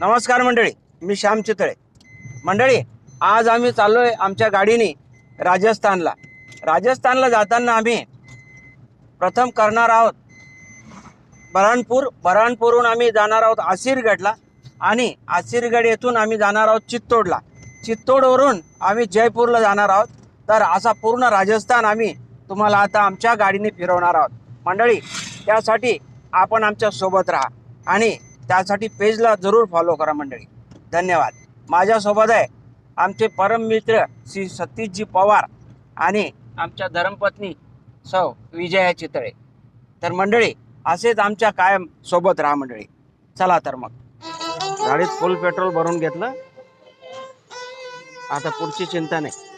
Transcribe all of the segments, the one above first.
नमस्कार मंडळी मी श्याम चितळे. मंडळी आज आम्ही चाललो आहे आमच्या गाडीने राजस्थानला. राजस्थानला जाताना आम्ही प्रथम करणार आहोत बऱ्हाणपूर बऱ्हाणपूरहून आम्ही जाणार आहोत आसिरगडला आणि आसिरगड येथून आम्ही जाणार आहोत चित्तोडला. चित्तोडवरून आम्ही जयपूरला जाणार आहोत. तर असा पूर्ण राजस्थान आम्ही तुम्हाला आता आमच्या गाडीने फिरवणार आहोत. मंडळी त्यासाठी आपण आमच्यासोबत राहा आणि त्यासाठी पेजला जरूर फॉलो करा मंडळी. धन्यवाद. माझ्यासोबत आहे आमचे परम मित्र श्री सतीशजी पवार आणि आमच्या धर्मपत्नी सौ विजया चितळे. तर मंडळी असेच आमच्या कायम सोबत राहा मंडळी. चला तर मग. गाडीत फुल पेट्रोल भरून घेतलं. आता पुढची चिंता नाही.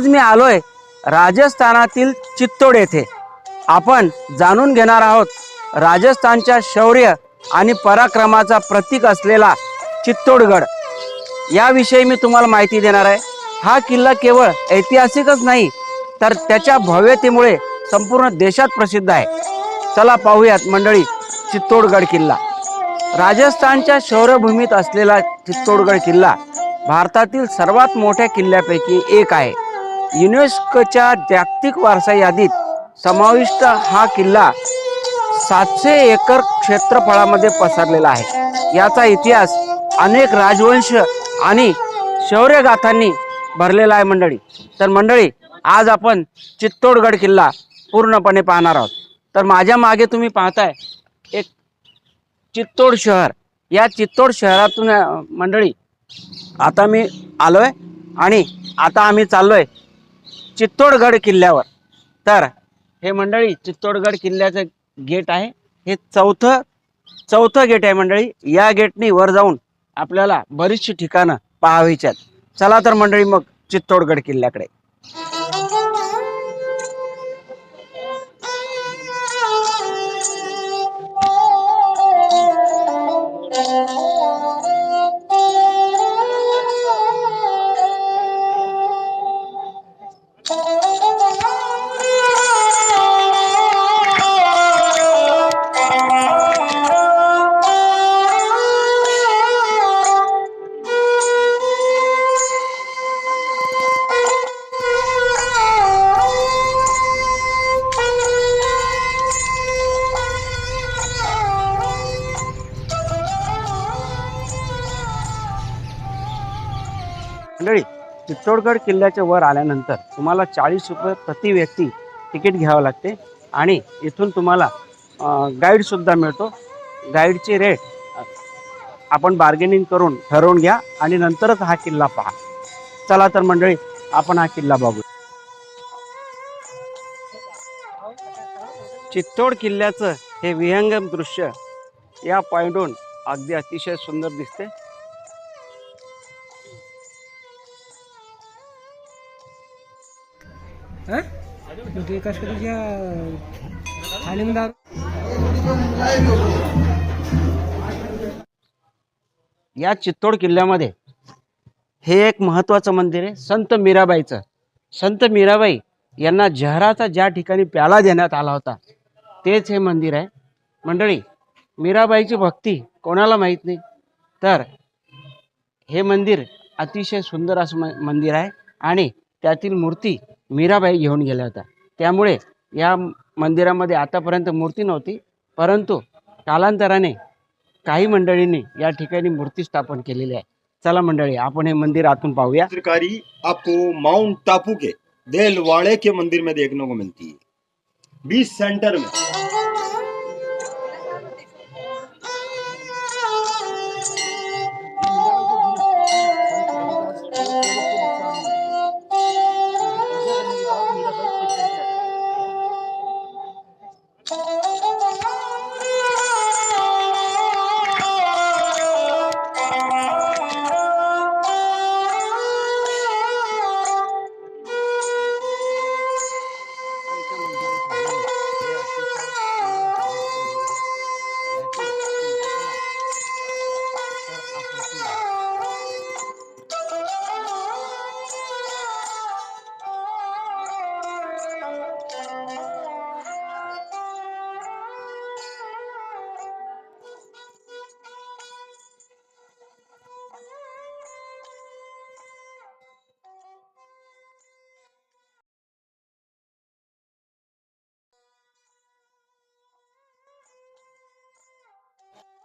आज मी आलोय राजस्थानातील चित्तोड येथे. आपण जाणून घेणार आहोत राजस्थानच्या शौर्य आणि पराक्रमाचा प्रतीक असलेला चित्तोडगड. याविषयी मी तुम्हाला माहिती देणार आहे. हा किल्ला केवळ ऐतिहासिकच नाही तर त्याच्या भव्यतेमुळे संपूर्ण देशात प्रसिद्ध आहे. चला पाहूयात मंडळी चित्तोडगड किल्ला. राजस्थानच्या शौर्यभूमीत असलेला चित्तोडगड किल्ला भारतातील सर्वात मोठ्या किल्ल्यापैकी एक आहे. युनेस्कोच्या जागतिक वारसा यादीत समाविष्ट हा किल्ला सातशे एकर क्षेत्रफळामध्ये पसरलेला आहे. याचा इतिहास अनेक राजवंश आणि शौर्यगाथांनी भरलेला आहे मंडळी. तर मंडळी आज आपण चित्तोडगड किल्ला पूर्णपणे पाहणार आहोत. तर माझ्या मागे तुम्ही पाहताय एक चित्तोड शहर. या चित्तोड शहरातून मंडळी आता मी आलो आहे आणि आता आम्ही चाललो आहे चित्तोडगड किल्ल्यावर. तर हे मंडळी चित्तोडगड किल्ल्याचं गेट आहे. हे चौथं चौथं गेट आहे मंडळी. या गेटनी वर जाऊन आपल्याला बरीचशी ठिकाणं पाहावीची आहेत. चला तर मंडळी मग चित्तोडगड किल्ल्याकडे. चित्तोडगड किल्ल्याच्या वर आल्यानंतर तुम्हाला चाळीस रुपये प्रति व्यक्ती तिकीट घ्यावं लागते. आणि इथून तुम्हाला गाईडसुद्धा मिळतो. गाईडचे रेट आपण बार्गेनिंग करून ठरवून घ्या आणि नंतरच हा किल्ला पहा. चला तर मंडळी आपण हा किल्ला बघू. चित्तोड किल्ल्याचं हे विहंगम दृश्य या पॉईंटहून अगदी अतिशय सुंदर दिसते. ते कसं तुझ्या या चित्तोड किल्ल्यामध्ये हे एक महत्त्वाचं मंदिर आहे संत मीराबाईचं. संत मीराबाई यांना जहराचा ज्या ठिकाणी प्याला देण्यात आला होता तेच हे मंदिर आहे. मंडळी मीराबाईची भक्ती कोणाला माहीत नाही? तर हे मंदिर अतिशय सुंदर असं म मंदिर आहे आणि त्यातील मूर्ती मीराबाई घेऊन गेल्या होत्या. त्यामुळे या मंदिरामध्ये आतापर्यंत मूर्ती नव्हती परंतु कालांतराने काही मंडळींनी या ठिकाणी मूर्ती स्थापन केलेली आहे. चला मंडळी आपण हे मंदिर आतून पाहूया. चित्रकारी आपको माउंट टापू के देलवाड़े के मंदिर में देखने को मिलती है. बीच सेंटर में.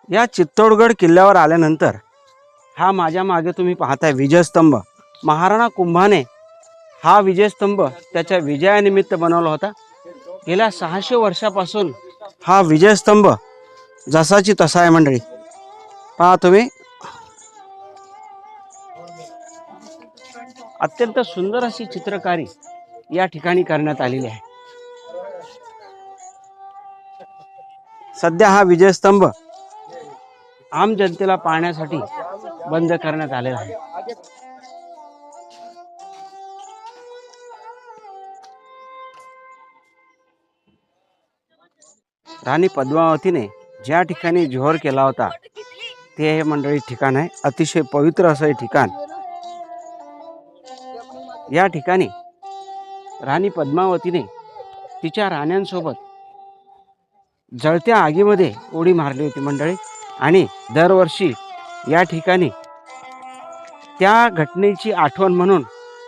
या चित्तोडगड किल्ल्यावर आल्यानंतर हा माझ्या मागे तुम्ही पाहताय विजयस्तंभ. महाराणा कुंभाने हा विजयस्तंभ त्याच्या विजयानिमित्त बनवला होता. गेल्या सहाशे वर्षापासून हा विजयस्तंभ जसाची तसा आहे मंडळी. पहा तुम्ही. अत्यंत सुंदर अशी चित्रकारी या ठिकाणी करण्यात आलेली आहे. सध्या हा विजयस्तंभ आम जनतेला पाहण्यासाठी बंद करण्यात आलेला आहे. राणी पद्मावतीने ज्या ठिकाणी जोहर केला होता ते हे मंडळी ठिकाण आहे. अतिशय पवित्र असं हे ठिकाण. या ठिकाणी राणी पद्मावतीने तिच्या राण्यांसोबत जळत्या आगीमध्ये उडी मारली होती मंडळी. आणि दरवर्षी या ठिकाणी त्या घटनेची आठवण म्हणून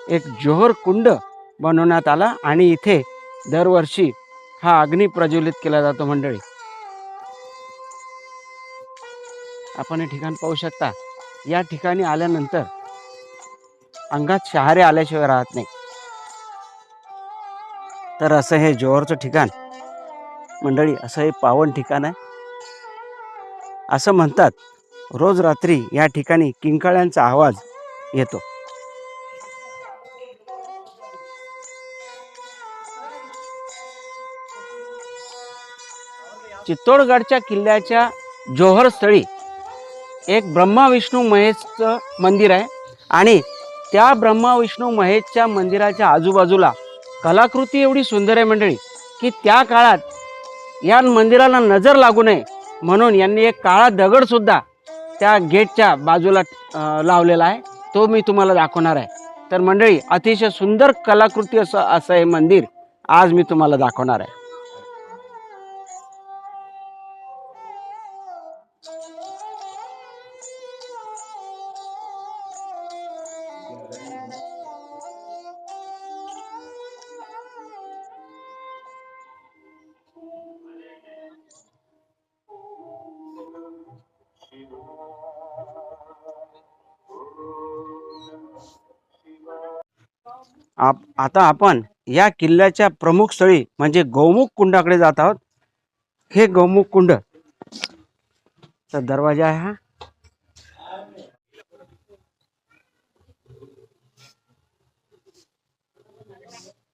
एक जोहर कुंड बनवण्यात आला आणि इथे दरवर्षी हा अग्नी प्रज्वलित केला जातो मंडळी. आपण हे ठिकाण पाहू शकता. या ठिकाणी आल्यानंतर अंगात शहारे आल्याशिवाय राहत नाही. तर असं हे जोहरचं ठिकाण मंडळी असं हे पावन ठिकाण आहे. असं म्हणतात. रोज रात्री या ठिकाणी किंकाळ्यांचा आवाज येतो. चित्तोडगडच्या किल्ल्याच्या जोहर स्थळी एक ब्रह्मा विष्णू महेशचं मंदिर आहे आणि त्या ब्रह्मा विष्णू महेशच्या मंदिराच्या आजूबाजूला कलाकृती एवढी सुंदर आहे मंडळी की त्या काळात या मंदिराला नजर लागू नये. म्हणून यांनी एक काळा दगड सुद्धा त्या गेटच्या बाजूला लावलेला आहे. तो मी तुम्हाला दाखवणार आहे. तर मंडळी अतिशय सुंदर कलाकृती असं असं हे मंदिर आज मी तुम्हाला दाखवणार आहे. आता आपण या किल्ल्याच्या प्रमुख स्थळी म्हणजे गौमुख कुंडाकडे जात आहोत. हे गौमुख कुंड. चा दरवाजा आहे हा.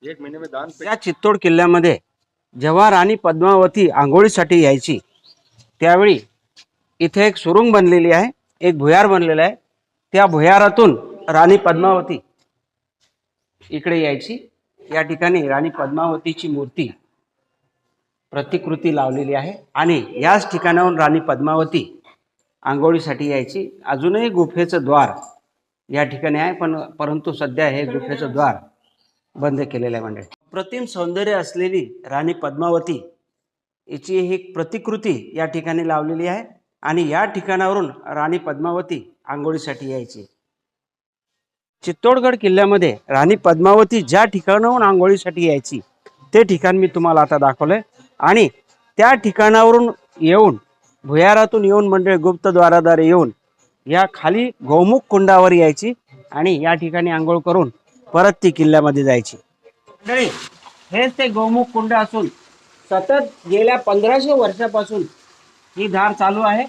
एक महीने में दान या चित्तोड किल्ल्यामध्ये जेव्हा राणी पद्मावती आंघोळीसाठी यायची त्यावेळी इथे एक सुरुंग बनलेली आहे एक भुयार बनलेला आहे. त्या भुयारातून राणी पद्मावती इकडे यायची. या ठिकाणी राणी पद्मावतीची मूर्ती प्रतिकृती लावलेली आहे. आणि याच ठिकाणाहून राणी पद्मावती आंघोळीसाठी यायची. अजूनही गुफेचं द्वार या ठिकाणी आहे पण परंतु सध्या हे गुफेचं द्वार बंद केलेलं आहे मंडळी. प्रतिम सौंदर्य असलेली राणी पद्मावती याची ही प्रतिकृती या ठिकाणी लावलेली आहे. आणि या ठिकाणावरून राणी पद्मावती आंघोळीसाठी यायची. चित्तोडगड किल्ल्यामध्ये राणी पद्मावती ज्या ठिकाणाहून आंघोळीसाठी यायची ते ठिकाण मी तुम्हाला आता दाखवलंय. आणि त्या ठिकाणावरून येऊन भुयारातून येऊन म्हणजे गुप्तद्वाराद्वारे येऊन या खाली गोमुख कुंडावर यायची आणि या ठिकाणी आंघोळ करून परत ती किल्ल्यामध्ये जायची. मंडळी हेच ते गोमुख कुंड असून सतत गेल्या पंधराशे वर्षापासून ही धार चालू आहे.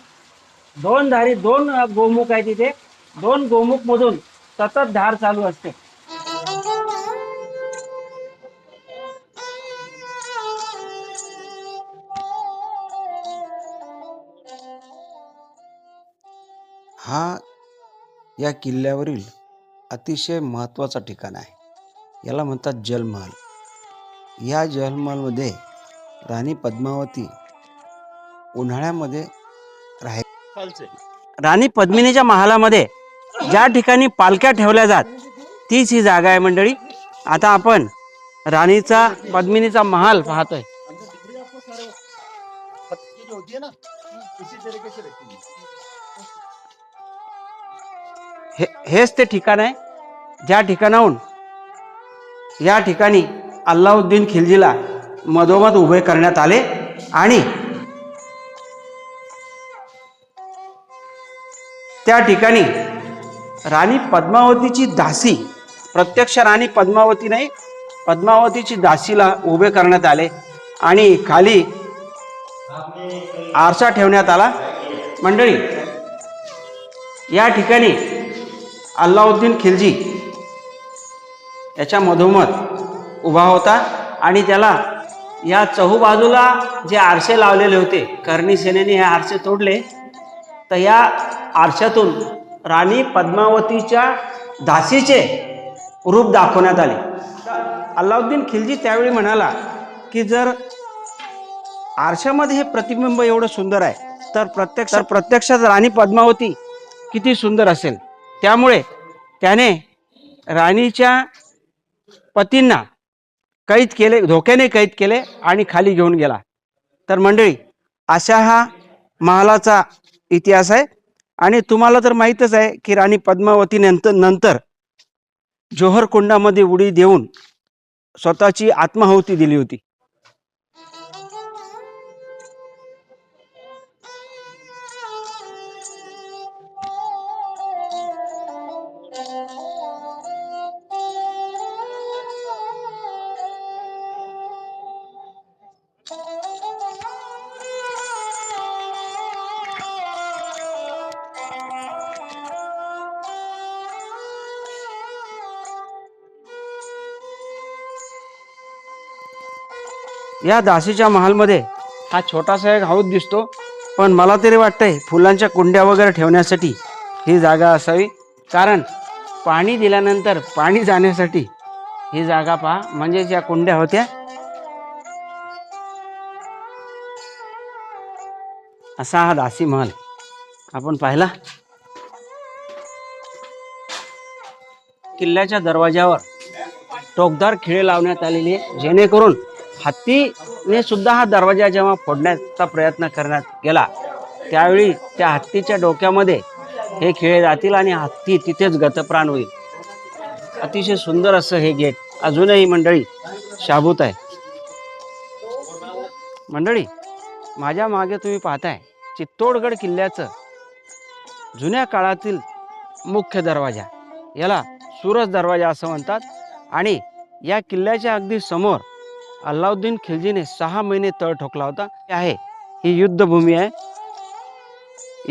दोन धारी दोन गोमुख आहे तिथे दोन गोमुखमधून सतत धार चालू असते. हा या किल्ल्यावरील अतिशय महत्त्वाचा ठिकाण आहे. याला म्हणतात जलमहल. या जलमहलमध्ये राणी पद्मावती उन्हाळ्यामध्ये राहाय राणी पद्मिनीच्या महालामध्ये ज्या ठिकाणी पालख्या ठेवल्या जात तीच ही जागा आहे मंडळी. आता आपण राणीचा पद्मिनीचा महाल पाहतोय. हे हेच ते ठिकाण आहे. ज्या ठिकाणाहून या ठिकाणी अल्लाउद्दीन खिलजीला मधोमध उभे करण्यात आले आणि त्या ठिकाणी राणी पद्मावतीची दासी. प्रत्यक्ष राणी पद्मावती नाही पद्मावतीची दासीला उभे करण्यात आले आणि खाली आरसा ठेवण्यात आला. मंडळी या ठिकाणी अल्लाउद्दीन खिलजी याच्या मधोमध उभा होता आणि त्याला या चहूबाजूला जे आरसे लावलेले होते कर्णी सेनेने हे आरसे तोडले तर या आरशातून राणी पद्मावतीच्या दासीचे रूप दाखवण्यात आले. अल्लाउद्दीन खिलजी त्यावेळी म्हणाला की जर आरशामध्ये हे प्रतिबिंब एवढं सुंदर आहे तर प्रत्यक्ष प्रत्यक्षात राणी पद्मावती किती सुंदर असेल. त्यामुळे त्याने राणीच्या पतींना कैद केले धोक्याने कैद केले आणि खाली घेऊन गेला. तर मंडळी अशा हा महालाचा इतिहास आहे. आणि तुम्हाला तर माहीतच आहे की राणी पद्मावती नंतर नंतर जोहर कुंडामध्ये उडी देऊन स्वतःची आत्माहुती दिली होती. या दासीच्या महालमध्ये हा छोटासा एक हौद दिसतो. पण मला तरी वाटतंय फुलांच्या कुंड्या वगैरे ठेवण्यासाठी ही जागा असावी. कारण पाणी दिल्यानंतर पाणी जाण्यासाठी ही जागा पहा. म्हणजे ज्या कुंड्या होत्या. असा हा दासी महल. आपण पाहिला. किल्ल्याच्या दरवाज्यावर टोकदार खिळे लावण्यात आलेली आहे. जेणेकरून हत्तीने सुद्धा हा दरवाजा जेव्हा फोडण्याचा प्रयत्न करण्यात गेला त्यावेळी त्या हत्तीच्या डोक्यामध्ये हे खेळ जातील आणि हत्ती तिथेच गतप्राण होईल. अतिशय सुंदर असं हे गेट अजूनही मंडळी शाबूत आहे. मंडळी माझ्या मागे तुम्ही पाहताय चित्तोडगड किल्ल्याचं जुन्या काळातील मुख्य दरवाजा याला सुरज दरवाजा असं म्हणतात आणि या किल्ल्याच्या अगदी समोर अल्लाउद्दीन खिलजीने सहा महिने तळ ठोकला होता. हे आहे. ही युद्धभूमी आहे.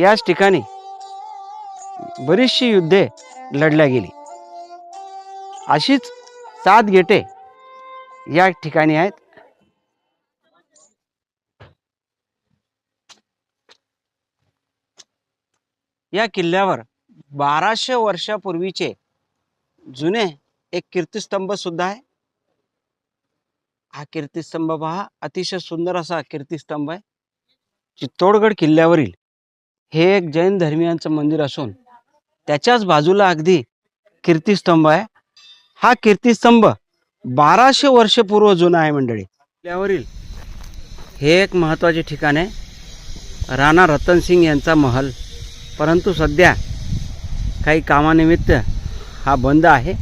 याच ठिकाणी बरीचशी युद्धे लढल्या गेली. अशीच सात गेटे या ठिकाणी आहेत. या किल्ल्यावर बाराशे वर्षापूर्वीचे जुने एक कीर्तिस्तंभ सुद्धा आहे. हा कीर्तिस्तंभ पहा. अतिशय सुंदर असा कीर्तिस्तंभ आहे. चित्तोडगड किल्ल्यावरील हे एक जैन धर्मियांचं मंदिर असून त्याच्याच बाजूला अगदी कीर्तिस्तंभ आहे. हा कीर्तिस्तंभ बाराशे वर्षपूर्व जुना आहे मंडळी. किल्ल्यावरील हे एक महत्त्वाचे ठिकाण आहे. राणा रतनसिंग यांचा महल. परंतु सध्या काही कामानिमित्त हा बंद आहे.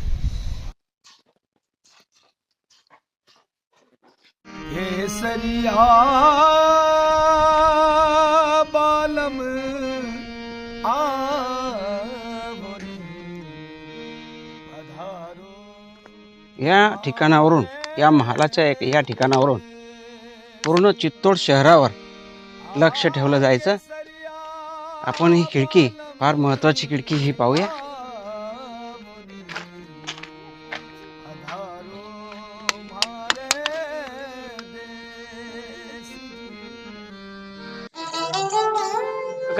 बालम या ठिकाणावरून या महालाच्या एक या ठिकाणावरून पूर्ण चित्तोड शहरावर लक्ष ठेवलं जायचं. आपण ही खिडकी फार महत्वाची खिडकी ही पाहूया.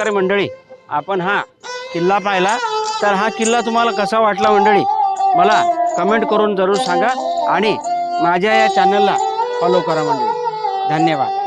प्रकारे मंडळी आपण हा किल्ला पाहिला. तर हा किल्ला तुम्हाला कसा वाटला मंडळी? मला कमेंट करून जरूर सांगा आणि माझ्या या चॅनलला फॉलो करा मंडळी. धन्यवाद.